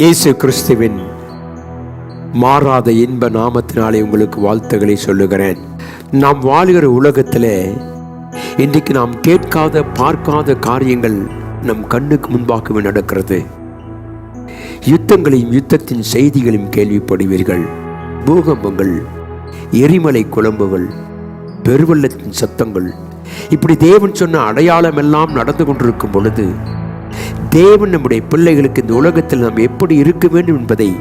இயேசு கிறிஸ்துவின் மாறாத இன்ப நாமத்தினாலே உங்களுக்கு வாழ்த்துக்களை சொல்லுகிறேன். நாம் வாழ்கிற உலகத்தில் இன்றைக்கு நாம் கேட்காத பார்க்காத காரியங்கள் நம் கண்ணுக்கு முன்பாகவே நடக்கிறது. யுத்தங்களையும் யுத்தத்தின் செய்திகளையும் கேள்விப்படுவீர்கள். பூகம்பங்கள் எரிமலை குழம்புகள் பெருவெள்ளத்தின் சத்தங்கள். இப்படி தேவன் சொன்ன அடையாளம் எல்லாம் நடந்து கொண்டிருக்கும் பொழுது தேவன் நம்முடைய பிள்ளைகளுக்கு இந்த உலகத்தில் நாம் எப்படி இருக்க வேண்டும் என்பதை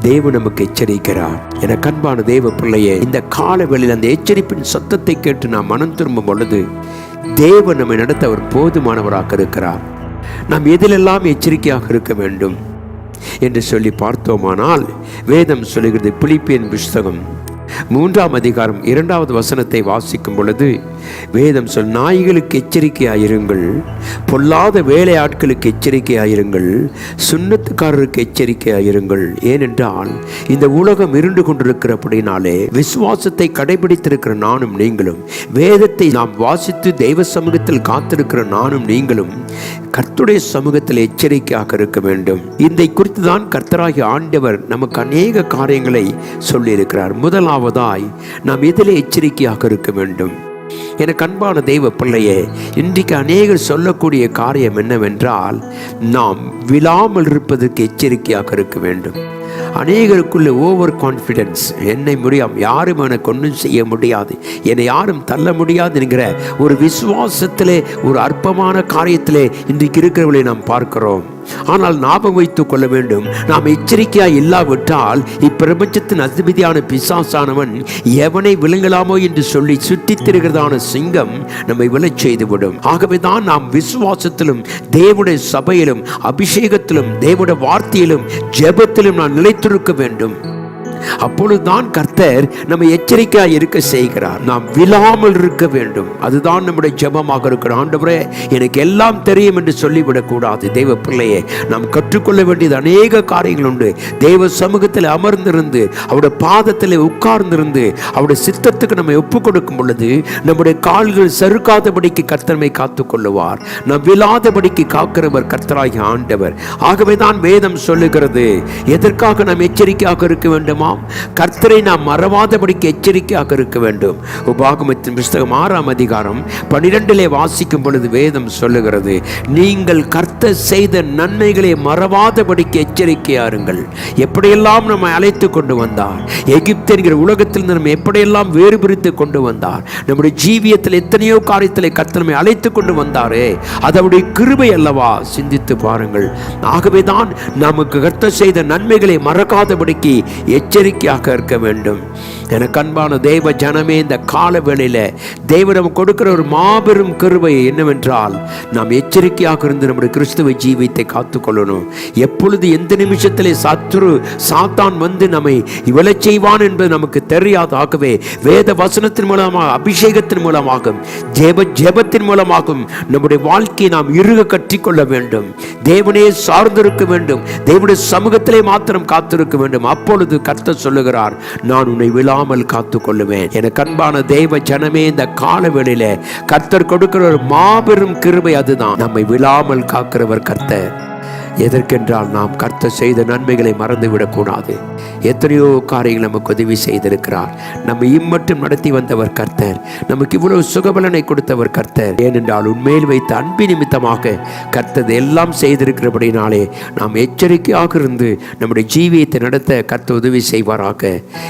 தேவன் நமக்கு எச்சரிக்கிறார். என கண்பான தேவ பிள்ளையே இந்த காலவெளியில் அந்த எச்சரிப்பின் சத்தத்தை கேட்டு நாம் மனம் திரும்பும் பொழுது தேவன் நம்மை நடத்த அவர் போதுமானவராக இருக்கிறார். நாம் எதிலெல்லாம் எச்சரிக்கையாக இருக்க வேண்டும்? என்று சொல்லி பார்த்தோமானால் வேதம் சொல்லுகிறது பிலிப்பியன் புஸ்தகம் மூன்றாம் அதிகாரம் இரண்டாவது வசனத்தை வாசிக்கும் பொழுது வேதம் சொல் நாய்களுக்கு எச்சரிக்கையாயிருங்கள் பொல்லாத வேலையாட்களுக்கு எச்சரிக்கையாயிருங்கள் சுண்ணத்துக்காரருக்கு எச்சரிக்கையாயிருங்கள். ஏனென்றால் இந்த உலகம் இருண்டு கொண்டிருக்கிறபடினாலே விசுவாசத்தை கடைபிடித்திருக்கிற நானும் நீங்களும் வேதத்தை நாம் வாசித்து தெய்வ சமூகத்தில் காத்திருக்கிற நானும் நீங்களும் கர்த்துடைய சமூகத்தில் எச்சரிக்கையாக இருக்க வேண்டும். இதை குறித்து தான் கர்த்தராகி ஆண்டவர் நமக்கு அநேக காரியங்களை சொல்லியிருக்கிறார். முதலாவதாய் நாம் எதிலே எச்சரிக்கையாக இருக்க வேண்டும். எனக்கு அன்பான தெய்வ பிள்ளையே இன்றைக்கு அநேகர் சொல்லக்கூடிய காரியம் என்னவென்றால் நாம் விழாமல் இருப்பதற்கு எச்சரிக்கையாக இருக்க வேண்டும். அநேகருக்குள்ள ஓவர் கான்ஃபிடென்ஸ் என்னை முடியும் யாரும் எனக்கு ஒன்றும் செய்ய முடியாது. என்னை யாரும் தள்ள முடியாது என்கிற ஒரு விசுவாசத்திலே ஒரு அற்பமான காரியத்திலே இன்றைக்கு இருக்கிறவர்களை நாம் பார்க்கிறோம். ஆனால் ஞாபகம் வைத்துக் கொள்ள வேண்டும். நாம் எச்சரிக்கையா இல்லாவிட்டால் இப்பிரபஞ்சத்தின் அதிபதியான பிசாசானவன் எவனை விழுங்கலாமோ என்று சொல்லி சுற்றித் திரிகிறதான சிங்கம் நம்மை விழச் செய்துவிடும். ஆகவே தான் நாம் விசுவாசத்திலும் தேவனுடைய சபையிலும் அபிஷேகத்திலும் தேவனுடைய வார்த்தையிலும் ஜெபத்திலும் நான் நிலைத்திருக்க வேண்டும். அப்பொழுதுதான் கர்த்தர் நம்ம எச்சரிக்கையாக இருக்க செய்கிறார். நாம் விழாமல் இருக்க வேண்டும். அதுதான் நம்முடைய ஜெபமாக இருக்கிற ஆண்டவரே எனக்கு எல்லாம் தெரியும் என்று சொல்லிவிடக்கூடாது. தெய்வ பிள்ளையே நாம் கற்றுக்கொள்ள வேண்டியது அநேக காரியங்கள் உண்டு. தெய்வ சமூகத்தில் அமர்ந்திருந்து அவருடைய பாதத்தில் உட்கார்ந்திருந்து அவருடைய சித்தத்துக்கு நம்ம ஒப்பு கொடுக்கும் பொழுது நம்முடைய கால்கள் சறுக்காதபடிக்கு கர்த்தனை காத்துக் கொள்ளுவார் நாம் விழாதபடிக்கு காக்கிறவர் கர்த்தராகிய ஆண்டவர். ஆகவே தான் வேதம் சொல்லுகிறது எதற்காக நாம் எச்சரிக்கையாக இருக்க வேண்டுமா? வேண்டுமாம் கர்த்தரை நாம் மறவாதபடிக்கு எச்சரிக்கையாக இருக்க வேண்டும். உபாகமத்தின் புஸ்தகம் ஆறாம் அதிகாரம் பனிரெண்டிலே வாசிக்கும் பொழுது வேதம் சொல்லுகிறது நீங்கள் கர்த்தர் செய்த நன்மைகளை மறவாதபடிக்கு எச்சரிக்கையாருங்கள் எப்படியெல்லாம் நம்மை அழைத்து கொண்டு வந்தார் எகிப்து என்கிற உலகத்தில் நம்ம எப்படியெல்லாம் வேறு பிரித்து கொண்டு வந்தார் நம்முடைய ஜீவியத்தில் எத்தனையோ காரியத்தில் கர்த்தர் நம்மை அழைத்து கொண்டு வந்தாரே அதனுடைய கிருபை அல்லவா? சிந்தித்து பாருங்கள். ஆகவே தான் நமக்கு கர்த்தர் செய்த நன்மைகளை மறக்காதபடிக்கு எச்சரிக்கையாக இருக்க வேண்டும். எனக்கு அன்பான தெய்வ ஜனமே இந்த கால வேளையில் தேவன் நமக்கு கொடுக்கிற ஒரு மாபெரும் கருவை என்னவென்றால் நாம் எச்சரிக்கையாக இருந்து நம்முடைய கிறிஸ்துவ ஜீவியத்தை காத்துக்கொள்ளணும். எப்பொழுது எந்த நிமிஷத்திலே சத்துரு சாத்தான் வந்து நம்மை விழச் செய்வான் என்பது நமக்கு தெரியாது ஆகவே வேத வசனத்தின் மூலமாக அபிஷேகத்தின் மூலமாகும் ஜெப ஜெபத்தின் மூலமாகும் நம்முடைய வாழ்க்கையை நாம் இறுக கற்றிக்கொள்ள வேண்டும். தேவனே சார்ந்திருக்க வேண்டும். தேவனுடைய சமூகத்திலே மாத்திரம் காத்திருக்க வேண்டும். அப்பொழுது கர்த்தர் சொல்லுகிறார் நான் உன்னை விழாமல் காத்து கொள்ளுவேன் எனக்கு அன்பான தெய்வ ஜனமே இந்த காலவெளியில கர்த்தர் கொடுக்கிற ஒரு மாபெரும் கிருபை அதுதான். நம்மை விழாமல் காக்கிறவர் கர்த்தர். எதற்கென்றால் நாம் கர்த்தர் செய்த நன்மைகளை மறந்துவிடக்கூடாது. எத்தனையோ காரியங்கள் நமக்கு உதவி செய்திருக்கிறார். நம்ம இம்மட்டும் நடத்தி வந்தவர் கர்த்தர். நமக்கு இவ்வளவு சுகபலனை கொடுத்தவர் கர்த்தர். ஏனென்றால் உண்மையில் வைத்த அன்பு நிமித்தமாக கர்த்தர் எல்லாம் செய்திருக்கிறபடினாலே நாம் எச்சரிக்கையாக இருந்து நம்முடைய ஜீவியத்தை நடத்த கர்த்த உதவி செய்வாராக.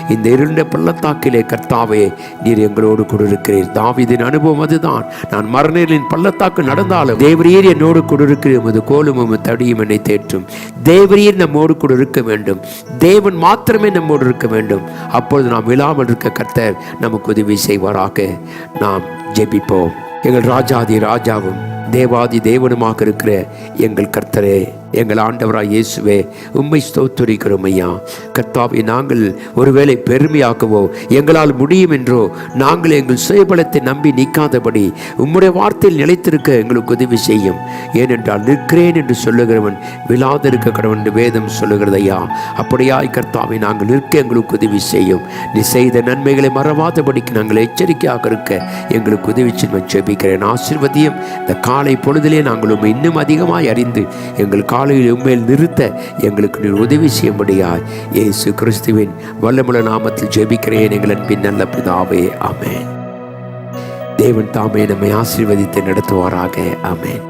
இந்த இருண்ட பள்ளத்தாக்கிலே கர்த்தாவே நீர் எங்களோடு கொடுக்கிறீர் தாவிதின் அனுபவம் அதுதான். நான் மரணலின் பள்ளத்தாக்கு நடந்தாலும் தேவரீர் என்னோடு கொடுக்கிறேன் இருக்கிற உமது கோலும் உமது தடியும் என்னை தேற்றும். தேவரீர் நம்மோடு கூட இருக்க வேண்டும். தேவன் மாத்திரமே நம்மோடு இருக்க வேண்டும். அப்பொழுது நாம் விழாமல் இருக்க கர்த்தர் நமக்கு உதவி செய்வாராக. நாம் ஜெபிப்போம். எங்கள் ராஜாதி ராஜாவும் தேவாதி தேவனுமாக இருக்கிற எங்கள் கர்த்தரே எங்கள் ஆண்டவராய் இயேசுவே உண்மை ஸ்தோத்துரிக்கிறோம் ஐயா. கர்த்தாவை நாங்கள் ஒருவேளை பெருமையாக்கவோ எங்களால் முடியும் என்றோ நாங்கள் எங்கள் சுயபலத்தை நம்பி நிற்காதபடி உம்முடைய வார்த்தையில் நிலைத்திருக்க எங்களுக்கு உதவி செய்யும். ஏனென்றால் நிற்கிறேன் என்று சொல்லுகிறவன் விழாதிருக்க கடவன் என்று வேதம் சொல்லுகிறது ஐயா. அப்படியாய் கர்த்தாவை நாங்கள் நிற்க எங்களுக்கு உதவி செய்யும். நீ செய்த நன்மைகளை மறவாதபடிக்கு நாங்கள் எச்சரிக்கையாக இருக்க எங்களுக்கு உதவி செல்வன் ஜெபிக்கிறேன் ஆசீர்வதியும் இந்த நாளை பொழுதிலே நாங்கள் உண்மை இன்னும் அதிகமாய் அறிந்து எங்கள் காலையில் உண்மையில் நிறுத்த எங்களுக்கு நீர் உதவி செய்யும்படியாய் இயேசு கிறிஸ்துவின் வல்லமுள்ள நாமத்தில் ஜெபிக்கிறேன் எங்கள் அன்பின் நல்ல பிதாவே. அமேன் தேவன் தாமே நம்மை ஆசீர்வதித்து நடத்துவாராக. அமேன்